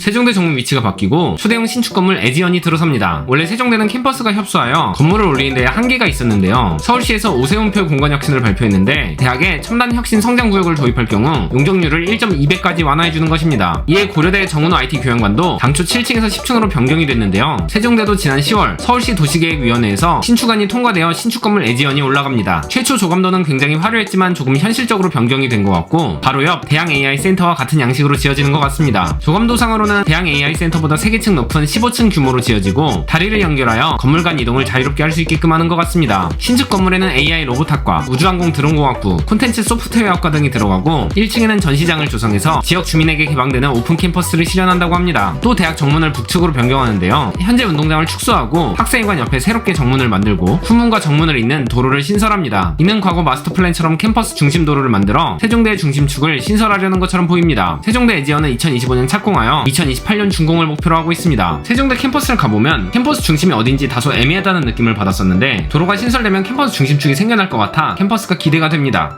세종대 정문 위치가 바뀌고 초대형 신축 건물 에지연이 들어섭니다. 원래 세종대는 캠퍼스가 협소하여 건물을 올리는 데 한계가 있었는데요. 서울시에서 오세훈표 공간 혁신을 발표했는데 대학에 첨단 혁신 성장 구역을 도입할 경우 용적률을 1.2배까지 완화해 주는 것입니다. 이에 고려대 정은호 IT 교양관도 당초 7층에서 10층으로 변경이 됐는데요. 세종대도 지난 10월 서울시 도시계획위원회에서 신축안이 통과되어 신축 건물 에지연이 올라갑니다. 최초 조감도는 굉장히 화려했지만 조금 현실적으로 변경이 된 것 같고 바로 옆 대양 AI 센터와 같은 양식으로 지어지는 것 같습니다. 조감도상으로는 대양 AI 센터보다 3개층 높은 15층 규모로 지어지고 다리를 연결하여 건물 간 이동을 자유롭게 할 수 있게끔 하는 것 같습니다. 신축 건물에는 AI 로봇학과, 우주항공 드론공학부, 콘텐츠 소프트웨어학과 등이 들어가고 1층에는 전시장을 조성해서 지역 주민에게 개방되는 오픈 캠퍼스를 실현한다고 합니다. 또 대학 정문을 북측으로 변경하는데요. 현재 운동장을 축소하고 학생회관 옆에 새롭게 정문을 만들고 후문과 정문을 잇는 도로를 신설합니다. 이는 과거 마스터 플랜처럼 캠퍼스 중심 도로를 만들어 세종대 중심축을 신설하려는 것처럼 보입니다. 세종대 에지어는 2025년 착공하여 2028년 준공을 목표로 하고 있습니다. 세종대 캠퍼스를 가보면 캠퍼스 중심이 어딘지 다소 애매하다는 느낌을 받았었는데 도로가 신설되면 캠퍼스 중심축이 생겨날 것 같아 캠퍼스가 기대가 됩니다.